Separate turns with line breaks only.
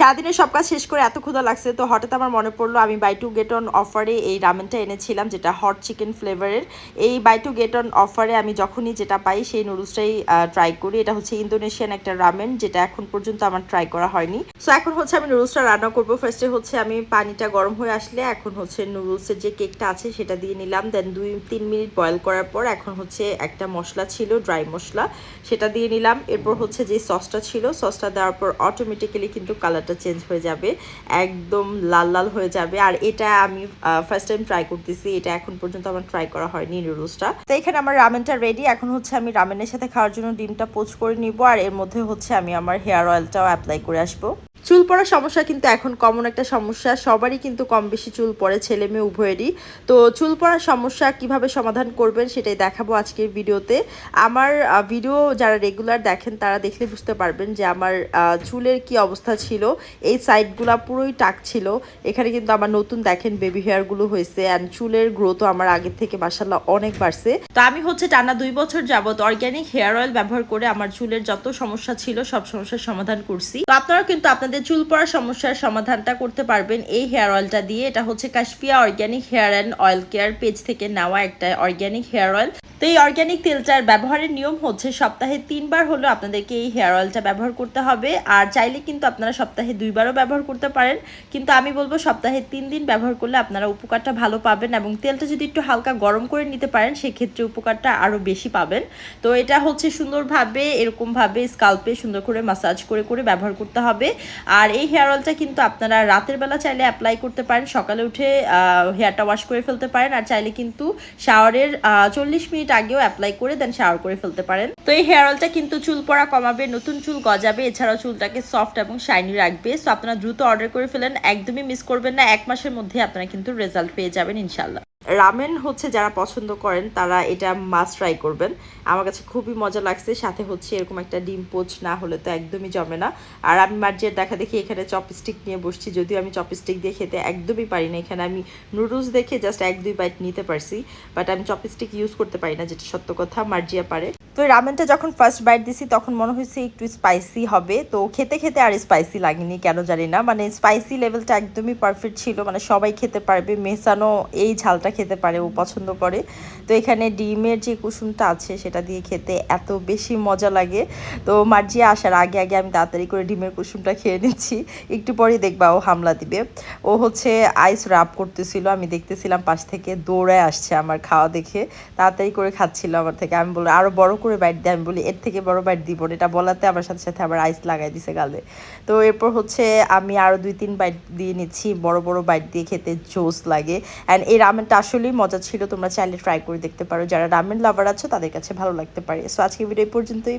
সারাদিনের সব কাজ শেষ করে এত ক্ষুধা লাগছে, তো হঠাৎ আমার মনে পড়ল আমি বাই টু গেট অন অফারে এই রামেনটা এনেছিলাম, যেটা হট চিকেন ফ্লেভারের এই বাই টু গেট অন অফারে আমি যখনই যেটা পাই সেই নুডলসটাই ট্রাই করি। এটা হচ্ছে ইন্দোনেশিয়ান একটা রামেন যেটা এখন পর্যন্ত আমার ট্রাই করা হয়নি। সো এখন হচ্ছে আমি নুডলসটা রান্না করব। ফার্স্টে হচ্ছে আমি পানিটা গরম হয়ে আসলে এখন হচ্ছে নুডলসের যে কেকটা আছে সেটা দিয়ে নিলাম। দেন দুই, তিন মিনিট বয়েল করার পর এখন হচ্ছে একটা মশলা ছিল ড্রাই মশলা, সেটা দিয়ে নিলাম। এরপর হচ্ছে যে সসটা ছিল সসটা দেওয়ার পর অটোমেটিক্যালি কিন্তু কালারটা চেঞ্জ হয়ে যাবে, একদম লাল লাল হয়ে যাবে। আর এটা আমি ফার্স্ট টাইম ট্রাই করতেছি, এটা এখন পর্যন্ত আমার ট্রাই করা হয়নি নুডলসটা তো এখানে আমার রামেনটা রেডি এখন হচ্ছে আমি রামেনের সাথে খাওয়ার জন্য ডিমটা পোচ করে নিব, আর এর মধ্যে হচ্ছে আমি আমার হেয়ার অয়েলটাও অ্যাপ্লাই করে আসব। চুল পড়ার সমস্যা কিন্তু এখন কমন একটা সমস্যা। সবারই কিন্তু কম বেশি চুল পড়ে ছেলে মেয়ে উভয়েরই। তো চুল পড়ার সমস্যা কীভাবে সমাধান করবেন সেটাই দেখাবো আজকের ভিডিওতে। আমার ভিডিও যারা রেগুলার দেখেন তারা দেখলে বুঝতে পারবেন যে আমার চুলের কি অবস্থা ছিল। এই সাইডগুলো পুরোই টাক ছিল। এখানে কিন্তু আমার নতুন দেখেন বেবি হেয়ারগুলো হয়েছে অ্যান্ড চুলের গ্রোথও আমার আগের থেকে মাসাল্লাহ অনেক বাড়ছে। তো আমি হচ্ছে টানা দুই বছর যাবত অর্গ্যানিক হেয়ার অয়েল ব্যবহার করে আমার চুলের যত সমস্যা ছিল সব সমস্যার সমাধান করছি। তো আপনারা কিন্তু আপনাদের চুল পড়ার সমস্যার সমাধানটা করতে পারবেন এই হেয়ার অয়েলটা দিয়ে। এটা হচ্ছে Kashfia organic hair and oil care page থেকে নেওয়া একটা অর্গ্যানিক হেয়ার অয়েল তো এই অর্গ্যানিক তেলটার ব্যবহারের নিয়ম হচ্ছে সপ্তাহে তিনবার হলেও আপনাদেরকে এই হেয়ার অয়েলটা ব্যবহার করতে হবে। আর চাইলে কিন্তু আপনারা সপ্তাহে দুইবারও ব্যবহার করতে পারেন। কিন্তু আমি বলব সপ্তাহে তিন দিন ব্যবহার করলে আপনারা উপকারটা ভালো পাবেন এবং তেলটা যদি একটু হালকা গরম করে নিতে পারেন, সেক্ষেত্রে উপকারটা আরও বেশি পাবেন। তো এটা হচ্ছে সুন্দরভাবে, এরকমভাবে স্কাল্পে সুন্দর করে মাসাজ করে করে ব্যবহার করতে হবে। আর এই হেয়ার অয়েলটা কিন্তু আপনারা রাতের বেলা চাইলে অ্যাপ্লাই করতে পারেন। সকালে উঠে হেয়ারটা ওয়াশ করে ফেলতে পারেন। আর চাইলে কিন্তু শাওয়ারের চল্লিশ মিনিট আগেও অ্যাপ্লাই করে দেন শাওয়ার করে ফেলতে পারেন। তো এই হেয়ার অয়েলটা কিন্তু চুল পড়া কমাবে, নতুন চুল গজাবে, এছাড়াও চুলটাকে সফট এবং শাইনি রাখবে। সো আপনারা দ্রুত অর্ডার করে ফেলেন, একদমই মিস করবেন না, এক মাসের মধ্যে আপনারা কিন্তু রেজাল্ট পেয়ে যাবেন ইনশাল্লাহ রামেন হচ্ছে যারা পছন্দ করেন, তারা এটা মাস্ট ট্রাই করবেন। আমার কাছে খুবই মজা লাগছে, সাথে হচ্ছে এরকম একটা ডিম পোচ না হলে তো একদমই জমে না। আর আমি মার্জিয়ার দেখা দেখি এখানে চপস্টিক নিয়ে বসছি, যদিও আমি চপস্টিক দিয়ে খেতে একদমই পারি না। এখানে আমি নুডলস দেখে জাস্ট এক দুই বাইট নিতে পারছি বাট আমি চপস্টিক ইউজ করতে পারি না, যেটা সত্য কথা, মার্জিয়া পারে। তো রামেনটা যখন ফার্স্ট বাইট দিছি, তখন মনে হয়েছে একটু স্পাইসি হবে, তো খেতে খেতে আর স্পাইসি লাগেনি, কেন জানি না। মানে স্পাইসি লেভেলটা একদমই পারফেক্ট ছিল মানে সবাই খেতে পারবে, মেসানো এই ঝালটা খেতে পারে, ও পছন্দ করে। তো এখানে ডিমের যে কুসুমটা আছে, সেটা দিয়ে খেতে এত বেশি মজা লাগে। তো মার্জিয়া আসার আগে আগে আমি তাড়াতাড়ি করে ডিমের কুসুমটা খেয়ে নিচ্ছি। একটু পরেই দেখবা ও হামলা দিবে। ও হচ্ছে আইস রাপ করতেছিল, আমি দেখতেছিলাম পাশ থেকে দৌড়ায় আসছে আমার খাওয়া দেখে। তাড়াতাড়ি করে খাচ্ছিল আমার থেকে। আমি বলি আরও বড় করে বাইট দিই আমি বলি, এর থেকে বড় বাইট দিব এটা বলাতে আমার সাথে সাথে আবার আইস লাগাই দিছে গালে। তো এরপর হচ্ছে আমি আরও দুই, তিন বাইট দিয়ে নিচ্ছি। বড় বড় বাইট দিয়ে খেতে জোস লাগে। অ্যান্ড এই রামেনটা আসলেই মজা ছিল, তোমরা চাইলে ট্রাই করে দেখতে পারো। যারা রামেন লাভার আছো, তাদের কাছে ভালো লাগতে পারে। সো আজকে ভিডিও পর্যন্তই।